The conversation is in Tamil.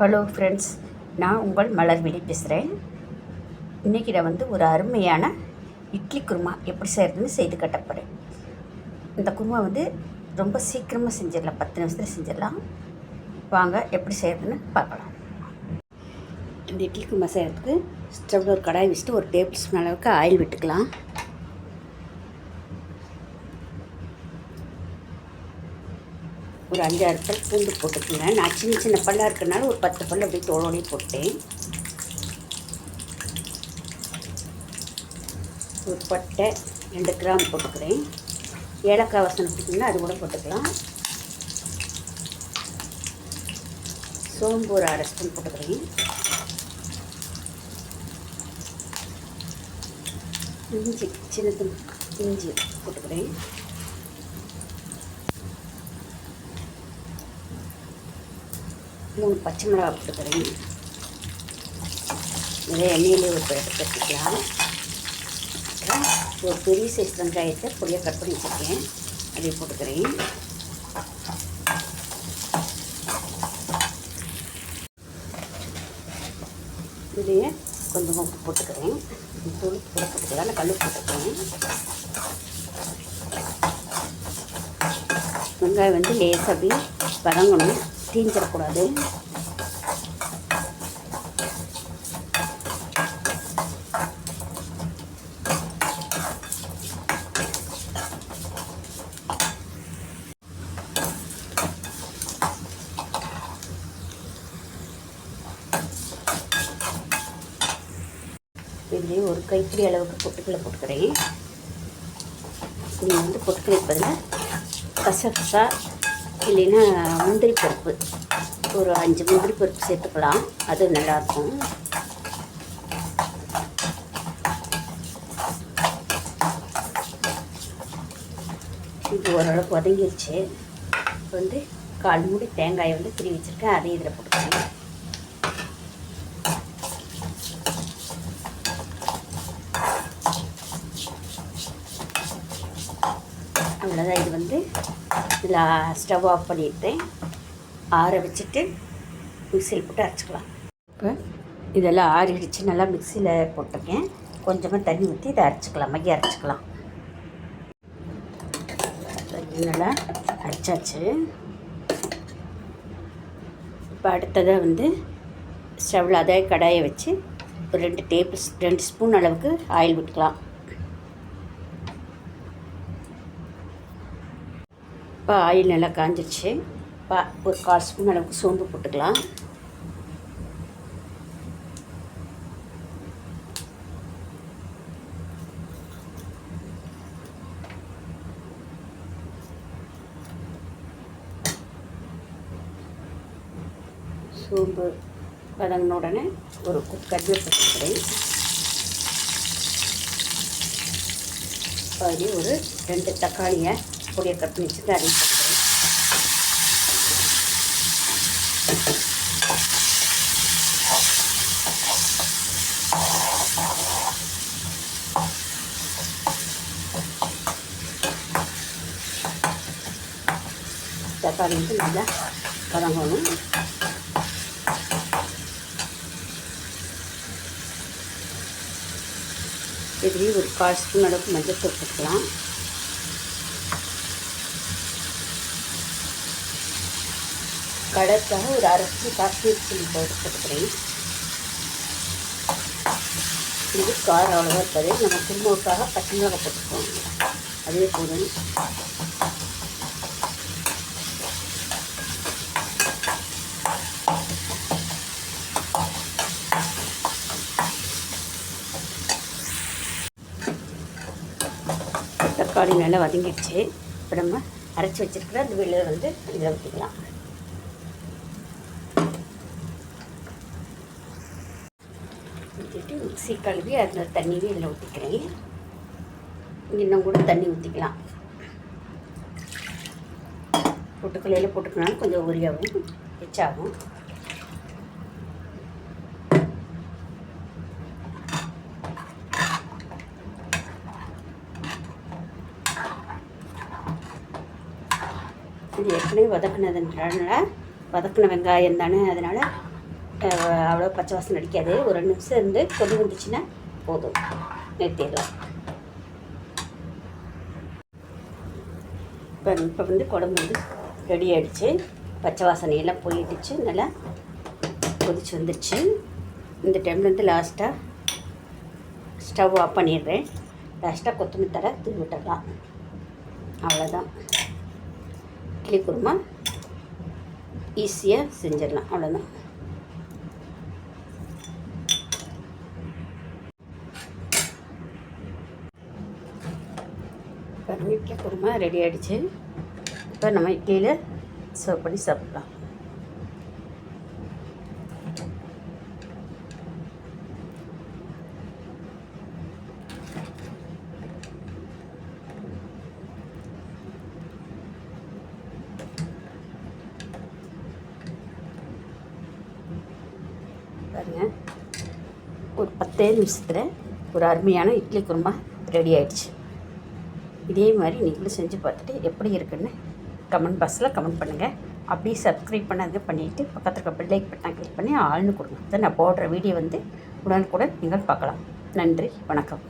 ஹலோ ஃப்ரெண்ட்ஸ் நான் உங்கள் மலர்விழி பேசுகிறேன் இன்றைக்கி நான் வந்து ஒரு அருமையான இட்லி குருமா எப்படி செய்கிறதுன்னு செய்து கட்டப்படுறேன் இந்த குருமா வந்து ரொம்ப சீக்கிரமாக செஞ்சிடலாம். பத்து நிமிஷத்தில் செஞ்சிடலாம். வாங்க எப்படி செய்கிறதுன்னு பார்க்கலாம். இந்த இட்லி குருமா செய்கிறதுக்கு ஸ்டவ்வில் ஒரு கடாய் வச்சுட்டு ஒரு டேபிள் ஸ்பூன் அளவுக்கு ஆயில் விட்டுக்கலாம். ஒரு அஞ்சாறு பல் பூண்டு போட்டுக்கோங்க. நான் சின்ன சின்ன பல்லாக இருக்கிறனால ஒரு பத்து பல் அப்படியே தோலோடய போட்டேன் ஒரு பட்டை ரெண்டு கிராம் போட்டுக்கிறேன். ஏலக்காய் வசனம் போட்டிங்கன்னா அது கூட போட்டுக்கலாம். சோம்பு ஒரு அரை ஸ்பூன் போட்டுக்கிறேன். இஞ்சி சின்னது இஞ்சி போட்டுக்கிறேன். மூணு பச்சை மிளகா போட்டுக்கிறேன் நிறைய எண்ணெயிலே ஒரு எடுத்துக்கலாம் அப்புறம் ஒரு பெரிய சைஸ் வெங்காயத்தை பொடியாக கட் பண்ணி வச்சுருக்கேன். அதை போட்டுக்கிறேன் இதுலேயே கொஞ்சம் உப்பு போட்டுக்கிறேன். தூள் கூட போட்டுக்கலாம். நான் கல் போட்டுக்கிறேன் வெங்காயம் வந்து லேசாக அப்படியே வதங்கணும். தீஞ்சிடக்கூடாது. இதுலேயே ஒரு கைப்பிடி அளவுக்கு பொட்டுக்கலை போட்டுக்கிறேன். நீங்கள் வந்து பொட்டுக்கலை பதிலாக கசகசா இல்லைன்னா முந்திரி பருப்பு. ஒரு அஞ்சு முந்திரி பருப்பு சேர்த்துக்கலாம். அது நல்லாயிருக்கும். இது ஓரளவுக்கு வதங்கிருச்சு. இப்போ வந்து கால் மூடி தேங்காயை வந்து திரி வச்சுருக்கேன். அதையும் இதில் போட்டுக்கலாம். அவ்வளோதான் இது வந்து இதில் ஸ்டவ் ஆஃப் பண்ணிவிட்டு ஆற வச்சுட்டு மிக்சியில் போட்டு அரைச்சிக்கலாம். இப்போ இதெல்லாம் ஆறிடுச்சு. நல்லா மிக்சியில் போட்டிருக்கேன். கொஞ்சமாக தண்ணி ஊற்றி இதை அரைச்சிக்கலாம். மைய அரைச்சிக்கலாம். நல்லா அரைச்சாச்சு. இப்போ அடுத்ததாக வந்து ஸ்டவ்வில் அதே கடாயை வச்சு ஒரு ரெண்டு டேபிள் ரெண்டு ஸ்பூன் அளவுக்கு ஆயில் விட்டுக்கலாம் இப்போ ஆயில் நல்லா காஞ்சிருச்சு. பா ஒரு கால் ஸ்பூன் அளவுக்கு சோம்பு போட்டுக்கலாம். சோம்பு வதங்கின உடனே ஒரு கருவேப்பிலை போட்டுக்கிறேன். பாதி ஒரு ரெண்டு தக்காளியை பொடியை கட் பண்ணி வச்சுட்டு அதையும் போட்டுக்கிறேன். தக்காளி வந்து நல்லா வதங்கணும். இதுலேயும் ஒரு கால் ஸ்பூன் அளவுக்கு மஞ்சள் தூள் போட்டுக்கலாம். கலருக்காக ஒரு அரைச்சி காஷ்மீர் சில்லி பவுடர் போட்டுக்கிறேன். இது காரம் அவ்வளோவா இருக்காது. நம்ம குருமாவுக்காக பச்சை மிளகாய் போட்டுக்குவோம் அதே போதும் தக்காளி நல்லா வதங்கிடுச்சு. இப்போ நம்ம அரைச்சி வச்சுருக்கிற அந்த வெளியில் வந்து இதில் ஊற்றிக்கலாம் மிக்சி கழுவி அதில் தண்ணியே இதில் ஊற்றிக்கிறேன். இன்னும் கூட தண்ணி ஊற்றிக்கலாம். பொட்டுக்கலையில் போட்டுக்கனாலும் கொஞ்சம் உரியாகும் ரிச்சாகும் இது ஏற்கனவே வதக்குனதுன்றனால வதக்கின வெங்காயம் தானே அதனால் அவ்வளோ பச்சை வாசனை அடிக்காது. ஒரு ரெண்டு நிமிஷம் இருந்து கொதி வந்துச்சுன்னா போதும். நிறுத்திடலாம். இப்போ இப்போ வந்து குழம்பு வந்து ரெடி ஆகிடுச்சு பச்சை வாசனையெல்லாம் போயிடுச்சு. நல்லா கொதிச்சு வந்துடுச்சு இந்த டைமில் வந்து லாஸ்ட்டாக ஸ்டவ் ஆஃப் பண்ணிடுறேன். லாஸ்ட்டாக கொத்தமல்லி தர தூவி விட்டுடலாம். அவ்வளோதான் இட்லி குருமா ஈஸியாக செஞ்சிடலாம். அவ்வளோதான் இப்போ இட்லி குருமா ரெடி ஆகிடுச்சு இப்போ நம்ம இட்லியில் சர்வ் பண்ணி சாப்பிட்லாம். பாருங்க ஒரு பத்தே நிமிஷத்தில் ஒரு அருமையான இட்லி குருமா ரெடி ஆயிடுச்சு. இதே மாதிரி நீங்களும் செஞ்சு பார்த்துட்டு எப்படி இருக்குன்னு கமெண்ட் பாக்ஸில் கமெண்ட் பண்ணுங்கள் அப்படியே சப்ஸ்கிரைப் பண்ணாங்க பண்ணிவிட்டு பக்கத்தில் இருக்க பெல் லைக் பட்டன் கிளிக் பண்ணி ஆள்னு கொடுங்க. அதை நான் போடுற வீடியோ வந்து உடனுக்குடன் நீங்கள் பார்க்கலாம். நன்றி வணக்கம்.